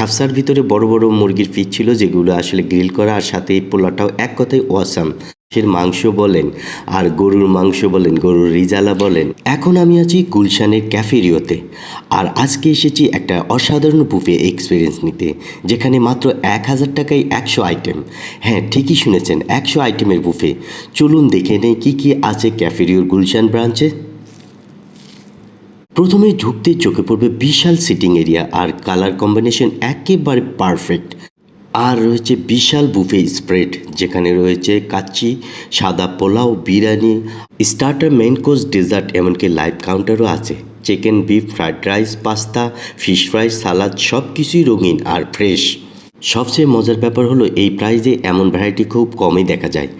খাফসার ভিতরে বড় বড় মুরগির পিস ছিল যেগুলো আসলে গ্রিল করা আর সাথে এই পোলাটাও এক কথায় ওয়াসাম এর মাংস বলেন আর গরুর মাংস বলেন, গরুর রিজালা বলেন। এখন আমি আছি গুলশানের ক্যাফেরিওতে আর আজকে এসেছি একটা অসাধারণ বুফে এক্সপিরিয়েন্স নিতে, যেখানে মাত্র এক হাজার টাকায় একশো আইটেম হ্যাঁ ঠিকই শুনেছেন, একশো আইটেমের বুফে চলুন দেখে নেই কী কী আছে ক্যাফেরিওর গুলশান ব্রাঞ্চে প্রথমে ঢুকতে চোখে পড়বে বিশাল সিটিং এরিয়া আর কালার কম্বিনেশন একেবারে পারফেক্ট। আর রয়েছে বিশাল বুফে স্প্রেড, যেখানে রয়েছে কাচ্চি, সাদা pulao, biryani, starter main course dessert, এমনকি লাইভ কাউন্টারও আছে। Chicken, beef, fried rice, pasta, fish fry salad সব কিছুই রঙিন আর ফ্রেশ। সবচেয়ে মজার ব্যাপার হলো এই প্রাইজে এমন ভ্যারাইটি খুব কমই দেখা যায়।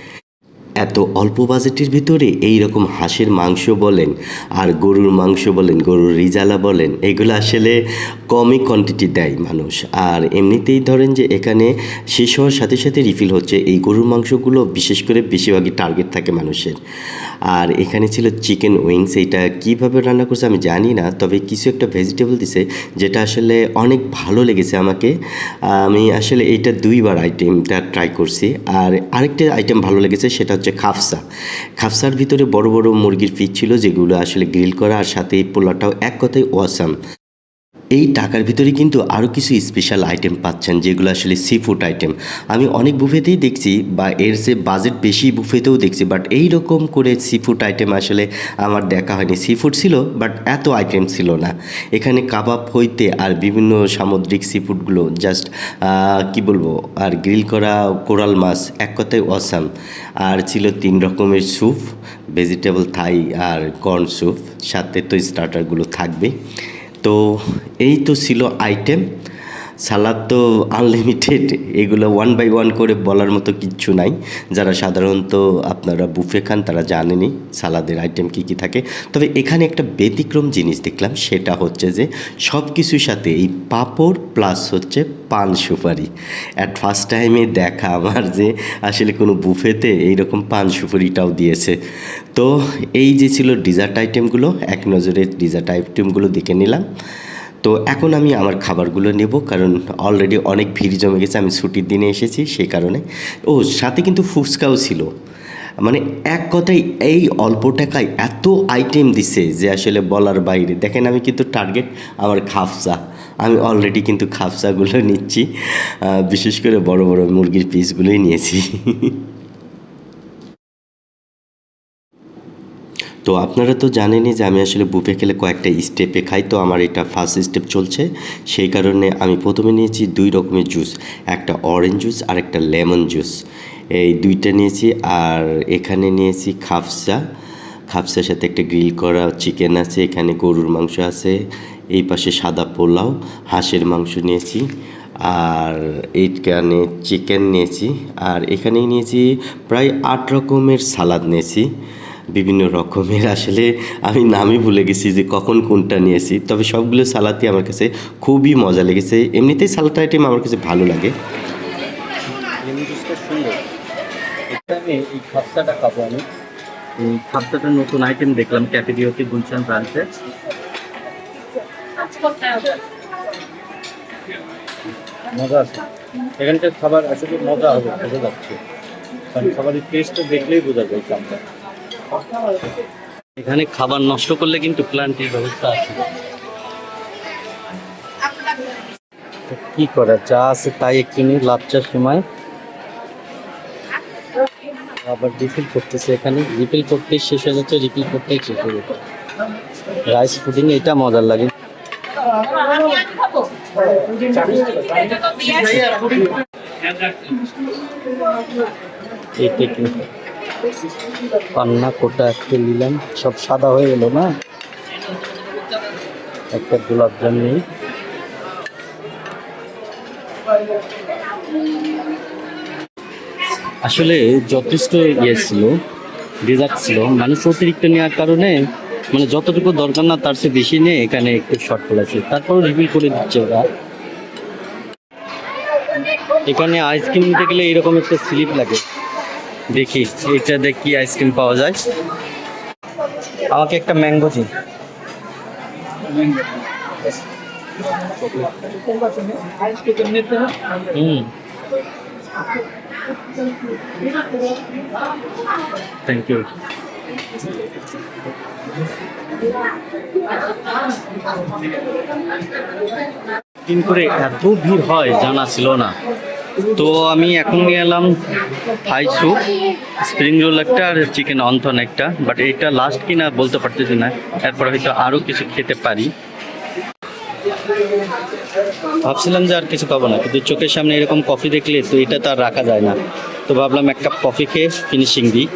এত অল্প বাজেটের ভিতরে এই রকম হাঁসের মাংস বলেন আর গরুর মাংস বলেন, গরুর রিজালা বলেন, এগুলো আসলে কমই কোয়ান্টিটি দেয় মানুষ। আর এমনিতেই ধরেন যে এখানে শেষ হওয়ার সাথে সাথে রিফিল হচ্ছে। এই গরুর মাংসগুলো বিশেষ করে বেশিরভাগই টার্গেট থাকে মানুষের। আর এখানে ছিল চিকেন উইংস এটা কীভাবে রান্না করছে আমি জানি না, তবে কিছু একটা ভেজিটেবল দিছে, যেটা আসলে অনেক ভালো লেগেছে আমাকে। আমি আসলে এইটা দুইবার আইটেমটা ট্রাই করছি। আর আরেকটা আইটেম ভালো লেগেছে, সেটা হচ্ছে খাফসা। খাফসার ভিতরে বড় বড় মুরগির পিস ছিল যেগুলো আসলে গ্রিল করা আর সাথে এই পোলাটাও এক কথায় ওয়াসাম এই টাকার ভিতরে কিন্তু আরও কিছু স্পেশাল আইটেম পাচ্ছেন, যেগুলো আসলে সি ফুড আইটেম আমি অনেক বুফেতেই দেখছি বা এর যে বাজেট বেশি বুফেতেও দেখছি বাট এই রকম করে সি ফুড আইটেম আসলে আমার দেখা হয়নি। সি ফুড ছিল বাট এত আইটেম ছিল না। এখানে কাবাব হইতে আর বিভিন্ন সামুদ্রিক সি ফুডগুলো জাস্ট কি বলব, আর গ্রিল করা কোরাল মাছ এক কথায় অসাম আর ছিল তিন রকমের স্যুপ ভেজিটেবল থাই আর কর্ন স্যুপ সাথে তো স্টার্টারগুলো থাকবে তো এই তো ছিল আইটেম সালাদ তো আনলিমিটেড এগুলো ওয়ান বাই ওয়ান করে বলার মতো কিচ্ছু নাই। যারা সাধারণত আপনারা বুফে খান, তারা জানেনি সালাদের আইটেম কী কী থাকে। তবে এখানে একটা ব্যতিক্রম জিনিস দেখলাম, সেটা হচ্ছে যে সব কিছুর সাথে এই পাঁপড় প্লাস হচ্ছে পান সুপারি। অ্যাট ফার্স্ট টাইমে দেখা আমার যে আসলে কোনো বুফেতে এইরকম পান সুপারিটাও দিয়েছে। তো এই যে ছিল ডিজার্ট আইটেমগুলো এক নজরে ডিজার্ট আইটেমগুলো দেখে নিলাম। তো এখন আমি আমার খাবারগুলো নেব, কারণ অলরেডি অনেক ভিড় জমে গেছে, আমি ছুটির দিনে এসেছি সেই কারণে। ও, সাথে কিন্তু ফুচকাও ছিল। মানে এক কথায় এই অল্প টাকায় এত আইটেম দিছে যে আসলে বলার বাইরে। দেখেন আমি কিন্তু টার্গেট আমার খাফসা। আমি অলরেডি কিন্তু খাফসাগুলো নিচ্ছি। বিশেষ করে বড় বড় মুরগির পিসগুলোই নিয়েছি। তো আপনারা তো জানেনই যে আমি আসলে বুফে খেলে কয়েকটা স্টেপে খাই, তো আমার এটা ফার্স্ট স্টেপ চলছে। সেই কারণে আমি প্রথমে নিয়েছি দুই রকমের জুস একটা অরেঞ্জ জুস আর একটা লেমন জুস এই দুইটা নিয়েছি আর এখানে নিয়েছি খাফসা। খাফসার সাথে একটা গ্রিল করা চিকেন আছে, এখানে গরুর মাংস আছে, এই পাশে সাদা পোলাও, হাঁসের মাংস নিয়েছি আর এইখানে চিকেন নিয়েছি। আর এখানেই নিয়েছি প্রায় আট রকমের সালাদ নিয়েছি। বিভিন্ন রকমের। আসলে আমি নামই ভুলে গেছি যে কখন কোনটা নিয়েছি। তবে সবগুলো সালাদই আমার কাছে খুবই মজা লেগেছে। এমনিতেই সালাদ আইটেম আমার কাছে ভালো লাগে। নতুন আইটেম দেখলাম এখানকার খাবার আসলে মজা হবে, বোঝা যাচ্ছে। কারণ খাবারের টেস্টটা দেখলেই বোঝা যায় দামটা এখানে খাবার নষ্ট করলে কিন্তু প্ল্যান্টের ব্যবস্থা আছে। কি করা, যা আছে তাই কিনে লাচ্চার সময় আবার রিফিল করতেছে এখানে। রিফিল করতেই শেষ হয়ে যাচ্ছে রিফিল করতেই শেষ হয়ে রাইস পুডিং এটা মজার লাগে। এইটা কি পান্না, কোটা একটা নিলাম। সব সাদা হয়ে গেল না? একটা গোলাপ জাম নেই। আসলে যথেষ্ট ইয়ে ছিল ডেজার্ট ছিল। মানুষ অতিরিক্ত নেওয়ার কারণে মানে যতটুকু দরকার না, তার চেয়ে বেশি নিয়ে এখানে একটু শর্ট পড়েছে তারপরও রিভিল করে দিচ্ছে ওরা। এখানে আইসক্রিম নিতে গেলে এরকম একটা স্লিপ লাগে। দেখি এটা দেখ কি আইসক্রিম পাওয়া যায়? আমাকে একটা ম্যাঙ্গো দিন। হুম। থ্যাংক ইউ দিন করে এত ভিড় হয়, জানা ছিল না। তো আমি এখন নিয়ে এলাম থাই স্যুপ, স্প্রিং রোল একটা আর চিকেন অন্থন একটা বাট এটা লাস্ট কি না বলতে পারতেছি না, এরপর হয়তো আরও কিছু খেতে পারি। ভাবছিলাম যে আর কিছু পাবো না, কিন্তু চোখের সামনে এরকম কফি দেখলে তো এটা তো আর রাখা যায় না। তো ভাবলাম এক কাপ কফি খেয়ে ফিনিশিং দিই।